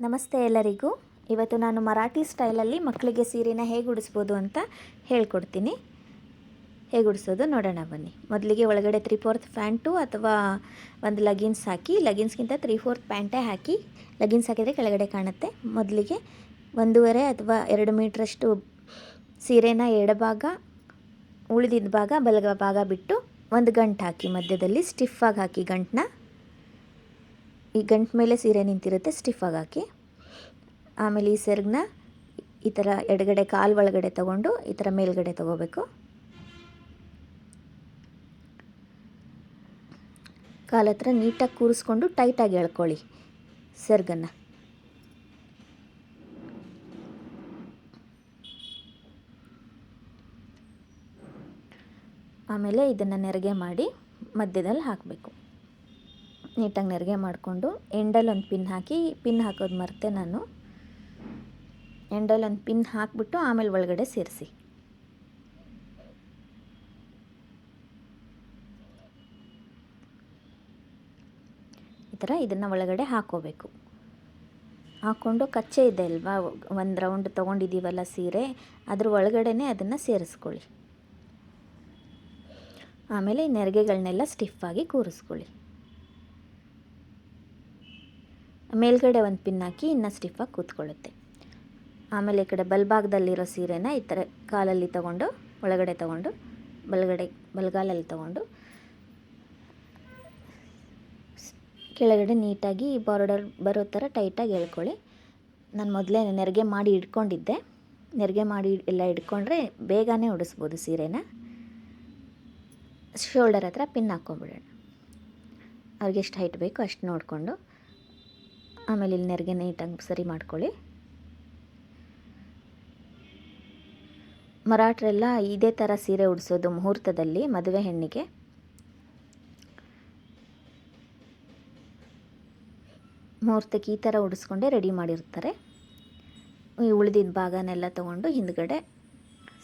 ನಮಸ್ತೆ ಎಲ್ಲರಿಗೂ. ಇವತ್ತು ನಾನು ಮರಾಠಿ ಸ್ಟೈಲಲ್ಲಿ ಮಕ್ಕಳಿಗೆ ಸೀರೆನ ಹೇಗೆ ಉಡಿಸ್ಬೋದು ಅಂತ ಹೇಳ್ಕೊಡ್ತೀನಿ. ಹೇಗೆ ಉಡಿಸೋದು ನೋಡೋಣ ಬನ್ನಿ. ಮೊದಲಿಗೆ ಒಳಗಡೆ ತ್ರೀ ಫೋರ್ತ್ ಪ್ಯಾಂಟು ಅಥವಾ ಒಂದು ಲಗಿನ್ಸ್ ಹಾಕಿ, ಲಗಿನ್ಸ್ಗಿಂತ ತ್ರೀ ಫೋರ್ತ್ ಪ್ಯಾಂಟೇ ಹಾಕಿ, ಲಗಿನ್ಸ್ ಹಾಕಿದರೆ ಕೆಳಗಡೆ ಕಾಣುತ್ತೆ. ಮೊದಲಿಗೆ ಒಂದೂವರೆ ಅಥವಾ ಎರಡು ಮೀಟ್ರಷ್ಟು ಸೀರೆನ ಎಡಭಾಗ ಉಳಿದಿದ್ದ ಭಾಗ, ಬಲಗ ಭಾಗ ಬಿಟ್ಟು ಒಂದು ಗಂಟು ಹಾಕಿ ಮಧ್ಯದಲ್ಲಿ ಸ್ಟಿಫಾಗಿ ಹಾಕಿ ಗಂಟನ್ನ ಈ ಗಂಟು ಮೇಲೆ ಸೀರೆ ನಿಂತಿರುತ್ತೆ ಸ್ಟಿಫಾಗಿ ಹಾಕಿ. ಆಮೇಲೆ ಈ ಸೆರ್ಗನ್ನ ಈ ಥರ ಎಡಗಡೆ, ಕಾಲು ಒಳಗಡೆ ತೊಗೊಂಡು ಈ ಥರ ಮೇಲ್ಗಡೆ ತೊಗೋಬೇಕು. ಕಾಲ ಹತ್ರ ನೀಟಾಗಿ ಕೂರಿಸ್ಕೊಂಡು ಟೈಟಾಗಿ ಎಳ್ಕೊಳ್ಳಿ ಸೆರ್ಗನ್ನು. ಆಮೇಲೆ ಇದನ್ನು ನೆರಿಗೆ ಮಾಡಿ ಮಧ್ಯದಲ್ಲಿ ಹಾಕಬೇಕು. ನೀಟಾಗಿ ನೆರಿಗೆ ಮಾಡಿಕೊಂಡು ಎಂಡಲ್ಲಿ ಒಂದು ಪಿನ್ ಹಾಕಿ, ಪಿನ್ ಹಾಕೋದು ಮರ್ತೆ ನಾನು. ಎಂಡಲ್ಲಿ ಒಂದು ಪಿನ್ ಹಾಕಿಬಿಟ್ಟು ಆಮೇಲೆ ಒಳಗಡೆ ಸೇರಿಸಿ. ಈ ಥರ ಇದನ್ನು ಒಳಗಡೆ ಹಾಕೋಬೇಕು. ಹಾಕ್ಕೊಂಡು ಕಚ್ಚೆ ಇದೆ ಅಲ್ವಾ? ಒಂದು ರೌಂಡ್ ತೊಗೊಂಡಿದ್ದೀವಲ್ಲ ಸೀರೆ, ಅದ್ರ ಒಳಗಡೆನೆ ಅದನ್ನು ಸೇರಿಸ್ಕೊಳ್ಳಿ. ಆಮೇಲೆ ನೆರಿಗೆಗಳನ್ನೆಲ್ಲ ಸ್ಟಿಫ್ ಸ್ಟಿಫಾಗಿ ಕೂರಿಸ್ಕೊಳ್ಳಿ. ಮೇಲ್ಗಡೆ ಒಂದು ಪಿನ್ ಹಾಕಿ ಇನ್ನೂ ಸ್ಟಿಫಾಗಿ ಕೂತ್ಕೊಳ್ಳುತ್ತೆ. ಆಮೇಲೆ ಈ ಕಡೆ ಬಲ್ಭಾಗದಲ್ಲಿರೋ ಸೀರೆನ ಈ ಥರ ಕಾಲಲ್ಲಿ ತಗೊಂಡು, ಒಳಗಡೆ ತಗೊಂಡು, ಬಲಗಡೆ, ಬಲಗಾಲಲ್ಲಿ ತಗೊಂಡು, ಕೆಳಗಡೆ ನೀಟಾಗಿ ಬಾರ್ಡರ್ ಬರೋ ಥರ ಟೈಟಾಗಿ ಹೇಳ್ಕೊಳ್ಳಿ ನಾನು ಮೊದಲೇ ನೆರಿಗೆ ಮಾಡಿ ಇಟ್ಕೊಂಡಿದ್ದೆ. ನೆರಿಗೆ ಮಾಡಿ ಎಲ್ಲ ಇಟ್ಕೊಂಡ್ರೆ ಬೇಗನೆ ಉಡಿಸ್ಬೋದು ಸೀರೆನ. ಶೋಲ್ಡರ್ ಹತ್ರ ಪಿನ್ ಹಾಕ್ಕೊಂಬಿಡೋಣ ಅವ್ರಿಗೆ ಎಷ್ಟು ಹೈಟ್ ಬೇಕು ಅಷ್ಟು ನೋಡಿಕೊಂಡು. ಆಮೇಲೆ ಇಲ್ಲಿ ನೆರಿಗೆ ನೀಟಾಗಿ ಸರಿ ಮಾಡ್ಕೊಳ್ಳಿ. ಮರಾಠರೆಲ್ಲ ಇದೇ ಥರ ಸೀರೆ ಉಡಿಸೋದು ಮುಹೂರ್ತದಲ್ಲಿ ಮದುವೆ ಹೆಣ್ಣಿಗೆ. ಮುಹೂರ್ತಕ್ಕೆ ಈ ಥರ ಉಡಿಸ್ಕೊಂಡೇ ರೆಡಿ ಮಾಡಿರ್ತಾರೆ. ಈ ಉಳಿದಿದ್ದ ಭಾಗನೆಲ್ಲ ತೊಗೊಂಡು ಹಿಂದ್ಗಡೆ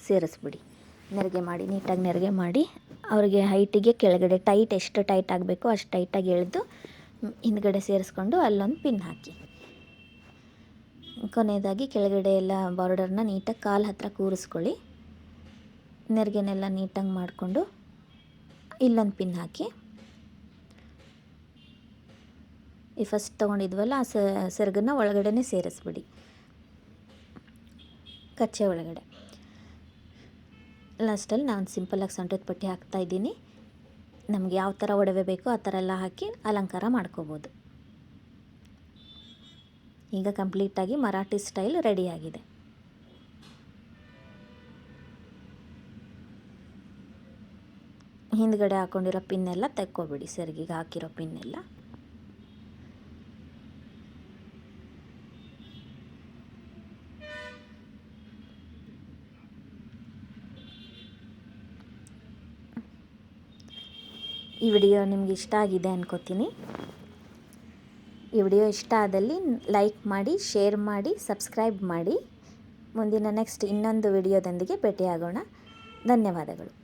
ಸೇರಿಸ್ಬಿಡಿ. ನೆರಿಗೆ ಮಾಡಿ ನೀಟಾಗಿ ನೆರಿಗೆ ಮಾಡಿ, ಅವ್ರಿಗೆ ಹೈಟಿಗೆ ಕೆಳಗಡೆ ಟೈಟ್ ಎಷ್ಟು ಟೈಟ್ ಆಗಬೇಕು ಅಷ್ಟು ಟೈಟಾಗಿ ಎಳೆದು ಹಿಂದ್ಗಡೆ ಸೇರಿಸ್ಕೊಂಡು ಅಲ್ಲೊಂದು ಪಿನ್ ಹಾಕಿ. ಕೊನೆಯದಾಗಿ ಕೆಳಗಡೆ ಎಲ್ಲ ಬಾರ್ಡರ್ನ ನೀಟಾಗಿ ಕಾಲು ಹತ್ತಿರ ಕೂರಿಸ್ಕೊಳ್ಳಿ. ನೆರಿಗೆನೆಲ್ಲ ನೀಟಾಗಿ ಮಾಡಿಕೊಂಡು ಇಲ್ಲೊಂದು ಪಿನ್ ಹಾಕಿ. ಈ ಫಸ್ಟ್ ತೊಗೊಂಡಿದ್ವಲ್ಲ, ಆ ಸೆರಗನ್ನ ಒಳಗಡೆ ಸೇರಿಸ್ಬಿಡಿ. ಕಚ್ಚೆ ಒಳಗಡೆ. ಲಾಸ್ಟಲ್ಲಿ ನಾನು ಸಿಂಪಲಾಗಿ ಸೊಂಟದ ಪಟ್ಟಿ ಹಾಕ್ತಾಯಿದ್ದೀನಿ ನಮ್ಗೆ ಯಾವ ಥರ ಒಡವೆ ಬೇಕೋ ಆ ಥರ ಎಲ್ಲ ಹಾಕಿ ಅಲಂಕಾರ ಮಾಡ್ಕೋಬೋದು. ಈಗ ಕಂಪ್ಲೀಟಾಗಿ ಮರಾಠಿ ಸ್ಟೈಲ್ ರೆಡಿಯಾಗಿದೆ. ಹಿಂದ್ಗಡೆ ಹಾಕೊಂಡಿರೋ ಪಿನ್ನೆಲ್ಲ ತೆಕ್ಕೋಬಿಡಿ, ಸೆರಗಿಗೆ ಹಾಕಿರೋ ಪಿನ್ನೆಲ್ಲ. ಈ ವಿಡಿಯೋ ನಿಮ್ಗೆ ಇಷ್ಟ ಆಗಿದೆ ಅನ್ಕೋತೀನಿ. ಈ ವಿಡಿಯೋ ಇಷ್ಟ ಆದಲ್ಲಿ ಲೈಕ್ ಮಾಡಿ, ಶೇರ್ ಮಾಡಿ, ಸಬ್ಸ್ಕ್ರೈಬ್ ಮಾಡಿ. ಮುಂದಿನ ನೆಕ್ಸ್ಟ್ ಇನ್ನೊಂದು ವಿಡಿಯೋದೊಂದಿಗೆ ಭೇಟಿಯಾಗೋಣ. ಧನ್ಯವಾದಗಳು.